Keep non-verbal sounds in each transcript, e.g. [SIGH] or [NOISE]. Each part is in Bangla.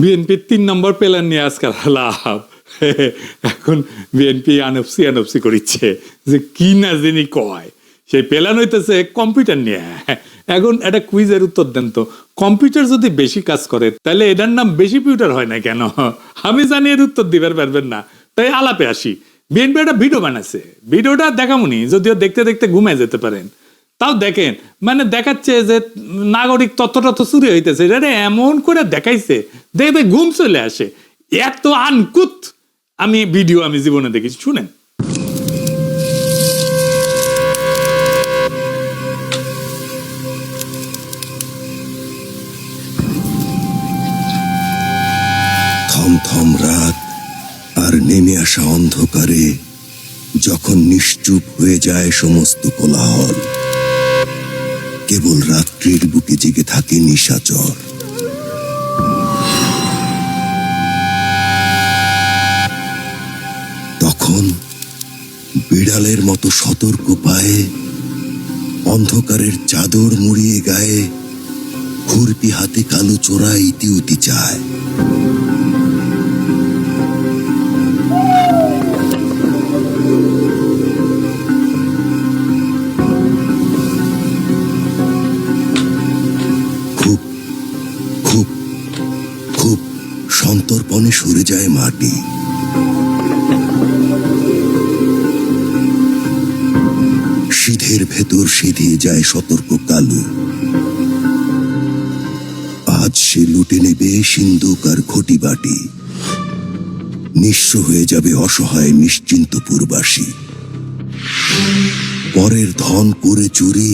বিএনপির তিন নম্বর প্ল্যান নিয়ে আজকাল লাভ। এখন বিএনপি আনফসি আনফসি করিচ্ছে। যে কি না যিনি কয়। সেই প্ল্যান হইতেছে কম্পিউটার নিয়ে। এখন একটা কুইজের উত্তর দেন তো। কম্পিউটার যদি বেশি কাজ করে, তাহলে এটার নাম বেশি পিউটার হয় না কেন? আমি জানি এর উত্তর দিবার পারবেন না। তাই আলাপে আসি। বিএনপি একটা ভিডিও বানাচ্ছে ভিডিওটা দেখামুনি, যদিও দেখতে দেখতে ঘুমে যেতে পারেন। তাও দেখেন মানে দেখাচ্ছে যে নাগরিক তথ্য তথ্য চুরি হইতেছে। এটা এমন করে দেখাইছে দেখবে ঘুম চলে আসে। এত আনকুত আমি ভিডিও আমি জীবনে দেখেছি, শুনেন। থমথম রাত আর নেমে আসা অন্ধকারে যখন নিশ্চুপ হয়ে যায় সমস্ত কোলাহল। কেবল রাত্রির বুকে জেগে থাকে নিশাচর। তখন বিড়ালের মতো সতর্ক পায়ে অন্ধকারের চাদর মুড়িয়ে গায়ে খুরপি হাতে কালো চোরা ইতি ইতিউতি চায়। খুব খুব সন্তর্পণে সরে যায় মাটি। সিধের ভেতর সিধিয়ে যায় সতর্ক কালু। আজ সে লুটে নেবে সিন্ধুক আর ঘটি বাটি নিঃস্ব হয়ে যাবে অসহায় নিশ্চিন্ত পূর্বাসী পরের ধন করে চুরি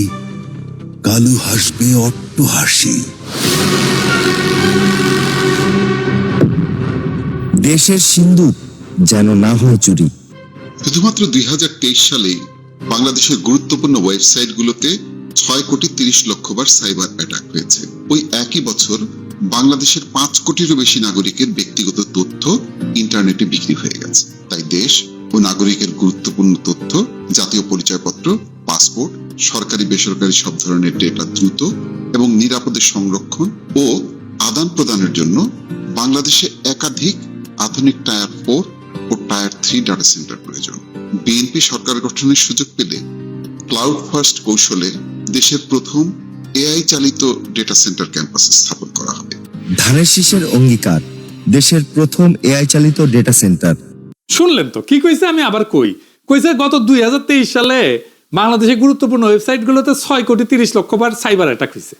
কালু হাসবে অট্ট হাসি। দেশের সিন্ধুক যেন না হয় চুরি। শুধুমাত্র দুই হাজার তেইশ সালে বাংলাদেশের গুরুত্বপূর্ণ ওয়েবসাইটগুলোতে ছয় কোটি তিরিশ লক্ষ বার সাইবার অ্যাটাক হয়েছে। ওই একই বছর বাংলাদেশের পাঁচ কোটিরও বেশি নাগরিকের ব্যক্তিগত তথ্য ইন্টারনেটে বিক্রি হয়ে গেছে। তাই দেশ ও নাগরিকের গুরুত্বপূর্ণ তথ্য, জাতীয় পরিচয়পত্র, পাসপোর্ট, সরকারি, বেসরকারি সব ধরনের ডেটা দ্রুত এবং নিরাপদে সংরক্ষণ ও আদান প্রদানের জন্য বাংলাদেশে একাধিক আধুনিক টায়ার ফোর ও টায়ার থ্রি ডাটা সেন্টার প্রয়োজন। বিএনপি সরকার গঠনের সুযোগ পেলে ক্লাউড ফার্স্ট কৌশলে দেশের প্রথম এআই চালিত ডেটা সেন্টার ক্যাম্পাস স্থাপন করা হবে। ধানের শীষের অঙ্গীকার দেশের প্রথম এআই চালিত ডেটা সেন্টার শুনলেন তো কি কইছে আমি আবার কই? কইছে গত দুই সালে বাংলাদেশের গুরুত্বপূর্ণ ওয়েবসাইটগুলোতে ছয় কোটি তিরিশ লক্ষ বার সাইবার অ্যাটাক হয়েছে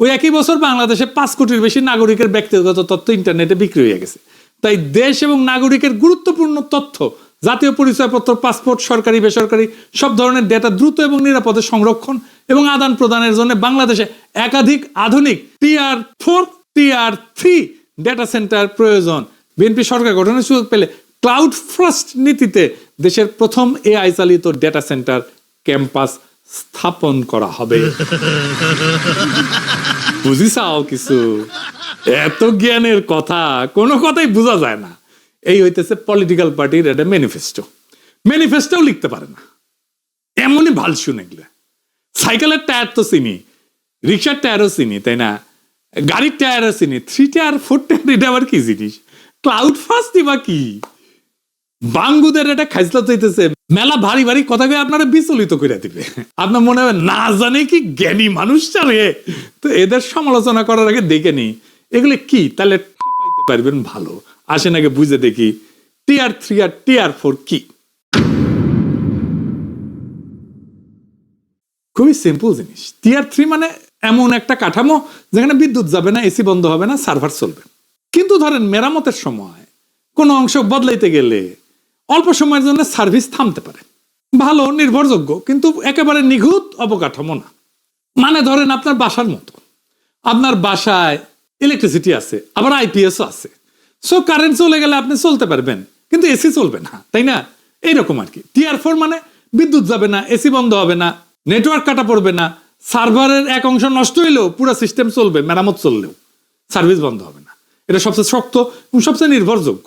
ওই একই বছর বাংলাদেশে পাঁচ কোটির বেশি নাগরিকের ব্যক্তিগত তথ্য ইন্টারনেটে বিক্রি হয়ে গেছে। তাই দেশ এবং নাগরিকের গুরুত্বপূর্ণ তথ্য জাতীয় পরিচয়পত্র পাসপোর্ট সরকারি বেসরকারি সব ধরনের ডেটা দ্রুত এবং নিরাপদে সংরক্ষণ এবং আদান প্রদানের জন্য বাংলাদেশে একাধিক আধুনিক tier four tier three data center প্রয়োজন। বিএনপি সরকার গঠনের সুযোগ পেলে ক্লাউড ফার্স্ট নীতিতে দেশের প্রথম এআই চালিত ডেটা সেন্টার ক্যাম্পাস স্থাপন করা হবে। [LAUGHS] বুঝিসাও কিছু? এত জ্ঞানের কথা কোনো কথাই বোঝা যায় না। এই হইতেছে পলিটিক্যাল পার্টির একটা ম্যানিফেস্টো ম্যানিফেস্টোও লিখতে পারে না। এমনই ভালো শুনে গেলে। সাইকেলের টায়ার তো চিনি রিক্সার টায়ারও চিনি, তাই না? গাড়ির টায়ারও চিনি থ্রি টায়ার ফোর টায়ার এটা আবার কি জিনিস? ক্লাউড ফার্স্ট বা কি? বাঙ্গুদের এটা খাইসলা চাইতেছে মেলা ভারী ভারী কথা কয়ে আপনারা বিচলিত করে দিবে। আপনার মনে হবে না জানে কি জ্ঞানী মানুষ রে তো এদের সমালোচনা করার আগে দেখে নি এগুলো কি? তাহলে পারবেন ভালো। আসেন আগে বুঝে দেখি টিআর থ্রি আর টিআর ফোর কি? খুবই সিম্পল জিনিস। টিআর থ্রি মানে এমন একটা কাঠামো যেখানে বিদ্যুৎ যাবে না এসি বন্ধ হবে না সার্ভার চলবে। কিন্তু ধরেন মেরামতের সময় কোনো অংশ বদলাইতে গেলে অল্প সময়ের জন্য সার্ভিস থামতে পারে। ভালো, নির্ভরযোগ্য, কিন্তু একেবারে নিখুঁত অবকাঠামো না। মানে ধরেন আপনার বাসার মতো। আপনার বাসায় ইলেকট্রিসিটি আছে, আবার আইপিএসও আছে। সো কারেন্ট চলে গেলে আপনি চলতে পারবেন। কিন্তু এসি চলবে না, তাই না? এইরকম আর কি। টিআর ফোর মানে বিদ্যুৎ যাবে না এসি বন্ধ হবে না নেটওয়ার্ক কাটা পড়বে না সার্ভারের এক অংশ নষ্ট হইলেও পুরো সিস্টেম চলবে, মেরামত চললেও। সার্ভিস বন্ধ হবে না। এটা সবচেয়ে শক্ত এবং সবচেয়ে নির্ভরযোগ্য।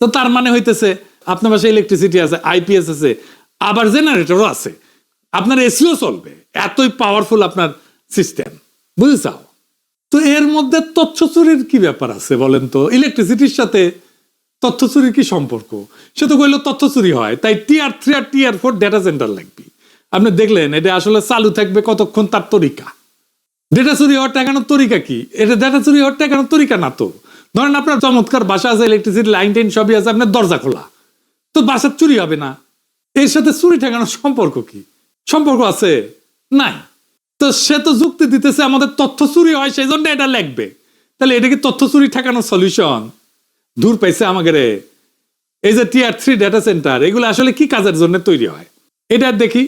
তো তার মানে হইতেছে, আপনার পাশে ইলেকট্রিসিটি আছে আইপিএস আছে, আবার জেনারেটরও আছে। আপনার এসিও চলবে, এতই পাওয়ারফুল আপনার সিস্টেম বুঝেছাও তো এর মধ্যে তথ্য চুরির কি ব্যাপার আছে বলেন তো? ইলেকট্রিসিটির সাথে তথ্য চুরির কি সম্পর্ক? সে তো কইলো তথ্য চুরি হয়, তাই টিআর থ্রি আর টিআর ফোর ডেটা সেন্টার লাগবে। আপনি দেখলেন, এটা আসলে চালু থাকবে কতক্ষণ তার তরিকা? ডেটা চুরি হওয়ার টাকানোর তরিকা কি? এটা ডেটা চুরি হওয়ার টাকানোর তরিকা না তো? ধরেন আপনার চমৎকার বাসা আছে ইলেকট্রিসিটি লাইন টাইন সবই আছে, আপনার দরজা খোলা। তো বাসার চুরি হবে না। এর সাথে চুরি ঠেকানোর সম্পর্ক কি? সম্পর্ক আছে? নাই। তো সে তো যুক্তি দিতেছে আমাদের তথ্য চুরি হয় সেই জন্য এটা লাগবে তাহলে এটা কি তথ্য চুরি ঠেকানোর সলিউশন দূর পাইছে আমাকে রে। এই যে টিআর থ্রি ডেটা সেন্টার এগুলো আসলে কি কাজের জন্য তৈরি হয়? এটা দেখি।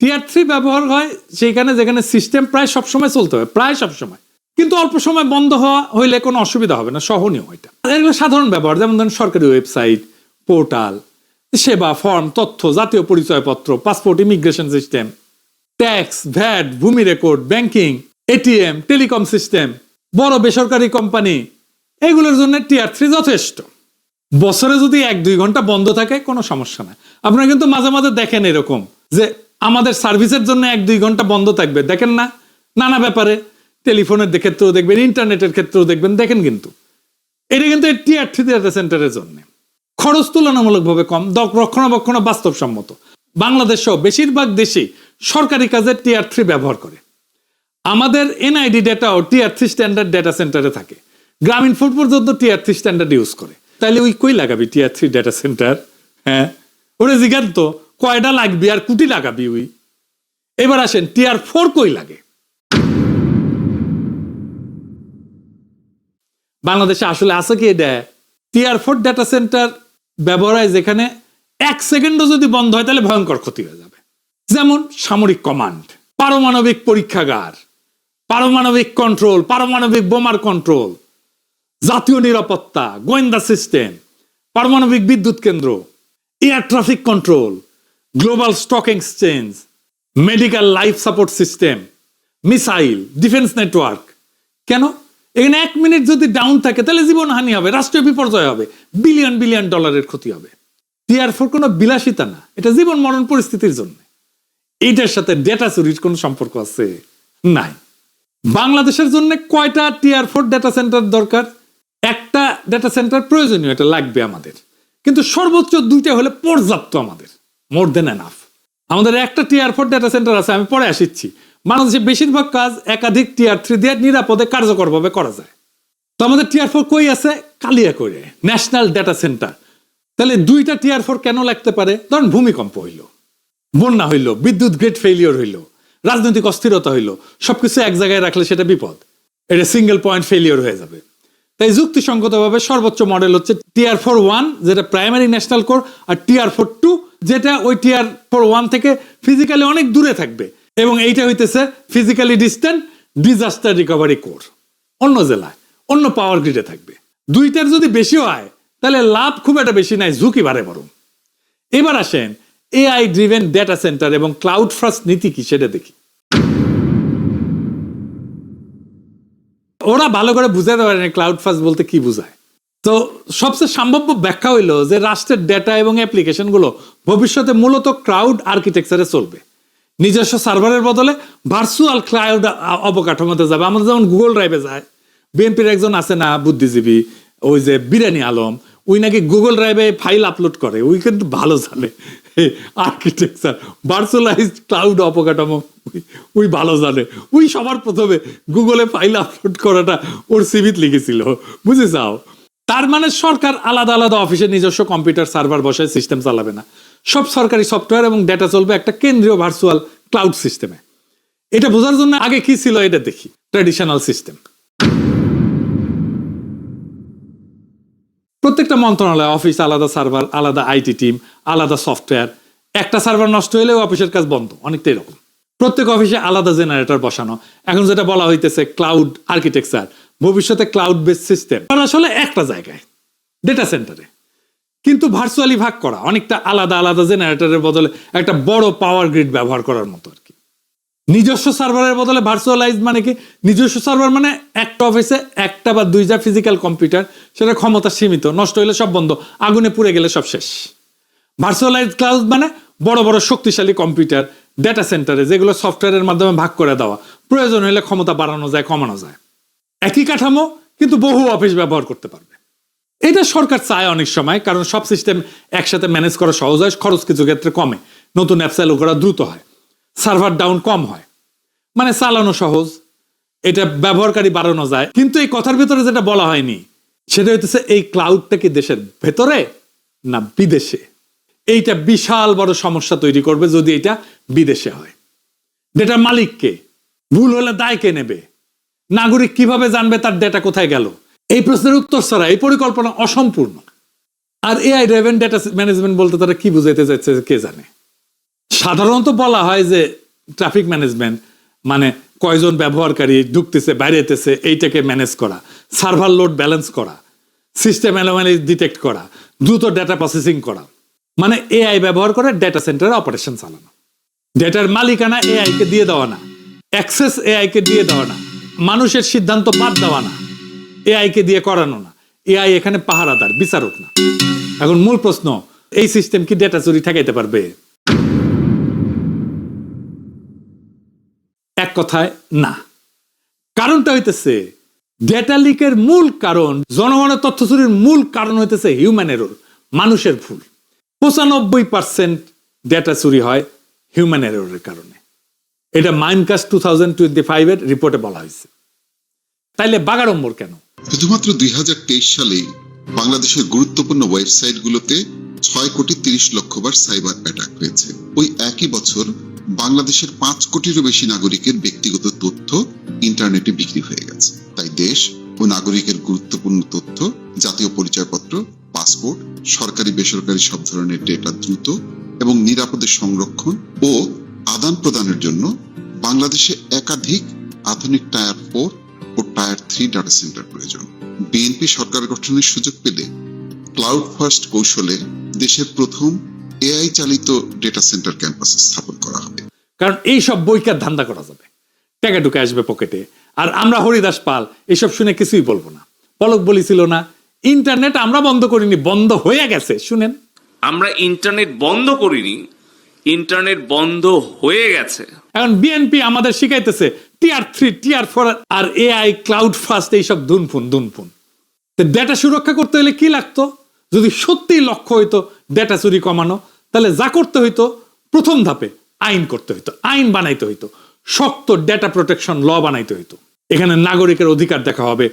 টিআর থ্রি ব্যবহার হয় সেইখানে, যেখানে সিস্টেম প্রায় সবসময় চলতে হবে প্রায় সবসময়। কিন্তু অল্প সময় বন্ধ হওয়া হইলে কোনো অসুবিধা হবে না, সহনীয় এটা। এগুলো সাধারণ ব্যবহার, যেমন ধরেন সরকারি ওয়েবসাইট পোর্টাল সেবা, ফর্ম, তথ্য, জাতীয় পরিচয়পত্র, passport, immigration system, tax, VAT, ভূমি record, banking ATM telecom system, বড় বেসরকারি কোম্পানি, এগুলোর জন্য টিআর থ্রি যথেষ্ট। বছরে যদি এক, দুই ঘণ্টা বন্ধ থাকে, কোনো সমস্যা নাই। আপনারা কিন্তু মাঝে মাঝে দেখেন এরকম, যে আমাদের সার্ভিসের জন্য এক, দুই ঘণ্টা বন্ধ থাকবে। দেখেন না? নানা ব্যাপারে। টেলিফোনের ক্ষেত্রেও দেখবেন, ইন্টারনেটের ক্ষেত্রেও দেখবেন, দেখেন কিন্তু। এটা কিন্তু টিআর থ্রি ডেটা সেন্টারের জন্য। খরচ তুলনামূলকভাবে কম রক্ষণাবেক্ষণ বাস্তবসম্মত। বাংলাদেশ সহ বেশিরভাগ দেশে সরকারি কাজে টিআর থ্রি ব্যবহার করে। আমাদের এনআইডি ডেটাও টিআর থ্রি স্ট্যান্ডার্ড ডেটা সেন্টারে থাকে। গ্রামীণ ফুড পর্যন্ত টিআর থ্রি স্ট্যান্ডার্ড ইউজ করে। তাহলে ওই কই লাগাবি টিআর থ্রি ডেটা সেন্টার? হ্যাঁ? ওরে জিজ্ঞান তো কয়টা লাগবি আর কুটি লাগাবি ওই? এবার আসেন, টিআর ফোর কই লাগে? বাংলাদেশে আসলে আছে কি এটা টিআর ফোর ডেটা সেন্টার ব্যবহার হয় যেখানে এক সেকেন্ডও যদি বন্ধ হয়, তাহলে ভয়ঙ্কর ক্ষতি হয়ে যাবে। যেমন সামরিক কমান্ড, পারমাণবিক পরীক্ষাগার, পারমাণবিক কন্ট্রোল, পারমাণবিক বোমার কন্ট্রোল, জাতীয় নিরাপত্তা, গোয়েন্দা সিস্টেম, পারমাণবিক বিদ্যুৎ কেন্দ্র, air traffic control, global stock exchange, medical life support system, missile, defence network. কেন? এখানে এক মিনিট যদি ডাউন থাকে, তাহলে জীবনহানি হবে, রাষ্ট্রীয় বিপর্যয় হবে বিলিয়ন বিলিয়ন ডলারের ক্ষতি হবে। টিআর ফোর কোনো বিলাসিতা না, এটা জীবন মরণ পরিস্থিতির জন্য। এইটার সাথে ডেটা চুরির কোনো সম্পর্ক আছে? নাই। বাংলাদেশের জন্য কয়টা টিআর ফোর ডেটা সেন্টার দরকার? একটা ডেটা সেন্টার প্রয়োজনীয়, এটা লাগবে আমাদের। কিন্তু সর্বোচ্চ দুইটা হলে পর্যাপ্ত আমাদের মোর দেন এনাফ আমাদের একটা টিআর ফোর ডেটা সেন্টার আছে, আমি পরে আসিচ্ছি। বাংলাদেশে বেশিরভাগ কাজ একাধিক টিআর থ্রি দিয়ে নিরাপদে কার্যকরভাবে করা যায়। তো আমাদের টিআর ফোর কই আছে? কালিয়া করে ন্যাশনাল ডেটা সেন্টার তাহলে দুইটা টিআর ফোর কেন লাগতে পারে? ধরেন ভূমিকম্প হইল, বন্যা হইল, বিদ্যুৎ গ্রেড ফেলিওর হইল, রাজনৈতিক অস্থিরতা হইল, সবকিছু এক জায়গায় রাখলে সেটা বিপদ। এটা সিঙ্গেল পয়েন্ট ফেলিওর হয়ে যাবে। তাই যুক্তিসঙ্গতভাবে সর্বোচ্চ মডেল হচ্ছে টিআর ফোর ওয়ান যেটা প্রাইমারি ন্যাশনাল কোর আর টিআর ফোর টু যেটা ওই টিআর ফোর ওয়ান থেকে ফিজিক্যালি অনেক দূরে থাকবে। এবং এইটা হইতেছে physically distant disaster recovery core অন্য জেলায়, অন্য পাওয়ার গ্রিডে থাকবে। দুইটার যদি বেশি হয়, তাহলে লাভ খুব একটা বেশি নাই, ঝুঁকি বাড়ে বরং। এবার আসেন এআই ড্রিভেন ডেটা সেন্টার এবং ক্লাউড ফার্স্ট নীতি কি, সেটা দেখি। ওরা ভালো করে বুঝাতে পারে না ক্লাউড ফার্স্ট বলতে কি বোঝায়। তো সবচেয়ে সম্ভাব্য ব্যাখ্যা হইল যে রাষ্ট্রের ডেটা এবং অ্যাপ্লিকেশনগুলো ভবিষ্যতে মূলত ক্লাউড আর্কিটেকচারে চলবে। নিজস্ব সার্ভারের বদলে ভার্চুয়াল ক্লাউড অবকাঠামোতে যাবে। আমাদের যেমন গুগল ড্রাইভে যায় বিএনপির একজন আছে না, বুদ্ধিজীবী, ওই যে বিরিয়ানি আলম ওই নাকি গুগল ড্রাইভে ফাইল আপলোড করে ওই কিন্তু ভালো জানে। আর্কিটেকচার ভার্চুয়ালাইজড ক্লাউড অবকাঠামো ওই- ওই ভালো জানে। ওই সবার প্রথমে গুগলে ফাইল আপলোড করাটা ওর সিভিত লিখেছিল বুঝে যাও তার মানে সরকার আলাদা আলাদা অফিসে নিজস্ব কম্পিউটার সার্ভার বসায় সিস্টেম চালাবে না। সব সরকারি সফটওয়্যার এবং ডেটা চলবে একটা কেন্দ্রীয় ভার্চুয়াল ক্লাউড সিস্টেমে এটা বোঝার জন্য আগে কি ছিল এটা দেখি ট্র্যাডিশনাল সিস্টেম প্রত্যেকটা মন্ত্রণালয় অফিস আলাদা সার্ভার আলাদা আইটি টিম আলাদা সফটওয়্যার একটা সার্ভার নষ্ট হলে অফিসের কাজ বন্ধ অনেকটা এরকম। প্রত্যেক অফিসে আলাদা জেনারেটর বসানো। এখন যেটা বলা হইতেছে ক্লাউড আর্কিটেকচার ভবিষ্যতে ক্লাউড বেস সিস্টেম আসলে একটা জায়গায় ডেটা সেন্টারে কিন্তু ভার্চুয়ালি ভাগ করা, অনেকটা আলাদা আলাদা জেনারেটরের বদলে একটা বড় পাওয়ার গ্রিড ব্যবহার করার মতো আর কি। নিজস্ব সার্ভারের বদলে ভার্চুয়ালাইজ মানে কি? নিজস্ব সার্ভার মানে একটা অফিসে একটা বা দুইটা ফিজিক্যাল কম্পিউটার সেটা ক্ষমতা সীমিত, নষ্ট হলে সব বন্ধ, আগুনে পুড়ে গেলে সব শেষ। ভার্চুয়ালাইজ ক্লাউড মানে বড় বড় শক্তিশালী কম্পিউটার ডেটা সেন্টারে যেগুলো সফটওয়্যারের মাধ্যমে ভাগ করে দেওয়া, প্রয়োজন হলে ক্ষমতা বাড়ানো যায়, কমানো যায়। একই কাঠামো, কিন্তু বহু অফিস ব্যবহার করতে পারবে। এটা সরকার চায় অনেক সময়, কারণ সব সিস্টেম একসাথে ম্যানেজ করা সহজ হয়, খরচ কিছু ক্ষেত্রে কমে। নতুন অ্যাপ চালু করা দ্রুত হয় সার্ভার ডাউন কম হয়। মানে চালানো সহজ, এটা ব্যবহারকারী বাড়ানো যায়। কিন্তু এই কথার ভিতরে যেটা বলা হয়নি, সেটা হইতেছে এই ক্লাউডটা কি দেশের ভেতরে না বিদেশে? এইটা বিশাল বড় সমস্যা তৈরি করবে যদি এটা বিদেশে হয়। ডেটার মালিককে, ভুল হলে দায় কে নেবে? নাগরিক কীভাবে জানবে তার ডেটা কোথায় গেল? এই প্রশ্নের উত্তর ছাড়া এই পরিকল্পনা অসম্পূর্ণ। আর এআই ড্রাইভেন ডেটা ম্যানেজমেন্ট বলতে তারা কি বুঝাইতে যাচ্ছে কে জানে? সাধারণত বলা হয় যে ট্রাফিক ম্যানেজমেন্ট মানে কয়জন ব্যবহারকারী ঢুকতেছে, বাইরেতেছে, এইটাকে ম্যানেজ করা সার্ভার লোড ব্যালেন্স করা সিস্টেম অ্যানোমালি ডিটেক্ট করা, দ্রুত ডেটা প্রসেসিং করা। মানে এআই ব্যবহার করে ডেটা সেন্টারে অপারেশন চালানো। ডেটার মালিকানা এআই কে দিয়ে দেওয়া না অ্যাক্সেস এআই কে দিয়ে দেওয়া না, মানুষের সিদ্ধান্ত বাদ দেওয়া না। এআই কে দিয়ে করানো না। এআই এখানে পাহারাদার, বিচারক না। এখন মূল প্রশ্ন, এই সিস্টেম কি ডেটা চুরি ঠেকাইতে পারবে? এক কথায়, না। কারণটা হইতেছে ডেটা লিকের মূল কারণ, জনগণের তথ্য চুরির মূল কারণ হইতেছে হিউম্যান এরর মানুষের ভুল। পঁচানব্বই পার্সেন্ট ডেটা চুরি হয় হিউম্যান এররের কারণে। এটা মাইনকাস্ট টু থাউজেন্ড টোয়েন্টি ফাইভের রিপোর্টে বলা হয়েছে তাইলে বাগাড়ম্বর কেন? শুধুমাত্র দুই সালে বাংলাদেশের গুরুত্বপূর্ণ ওয়েবসাইটগুলোতে ছয় কোটি তিরিশ লক্ষ বার সাইবার অ্যাটাক হয়েছে। ওই একই বছর বাংলাদেশের পাঁচ কোটিরও বেশি নাগরিকের ব্যক্তিগত তথ্য ইন্টারনেটে বিক্রি হয়ে গেছে। তাই দেশ ও নাগরিকের গুরুত্বপূর্ণ তথ্য, জাতীয় পরিচয়পত্র, পাসপোর্ট, সরকারি, বেসরকারি সব ধরনের ডেটা দ্রুত এবং নিরাপদে সংরক্ষণ ও আদান প্রদানের জন্য বাংলাদেশে একাধিক আধুনিক tier four tier three data center প্রয়োজন। বিএনপি সরকার গঠনের সুযোগ পেলে ক্লাউড ফার্স্ট কৌশলে দেশের প্রথম এআই চালিত ডেটা সেন্টার ক্যাম্পাস স্থাপন করা হবে। কারণ এই সব বইকার ধান্দা করা যাবে। টাকা টুকে আসবে পকেটে। আর আমরা হরিদাস পাল এসব শুনে কিছুই বলব না। পলক বলেছিল না ইন্টারনেট আমরা বন্ধ করিনি বন্ধ হয়ে গেছে। শুনেন। আমরা ইন্টারনেট বন্ধ করিনি ইন্টারনেট বন্ধ হয়ে গেছে। এখন বিএনপি আমাদের শিখাইতেছে টিআর থ্রি টিআর ফোর আর এআই ক্লাউড ফাস্ট এইসব দুনফুন দুনফুন। ডেটা সুরক্ষা করতে হলে কি লাগতো? যদি সত্যি লক্ষ্য হইতো ডেটা চুরি কমানো, তাহলে যা করতে হইতো, প্রথম ধাপে আইন করতে হইতো, আইন বানাইতে হইতো। শক্ত ডেটা প্রোটেকশন ল বানাইতে হইতো। এখানে নাগরিকের অধিকার দেখা হবে।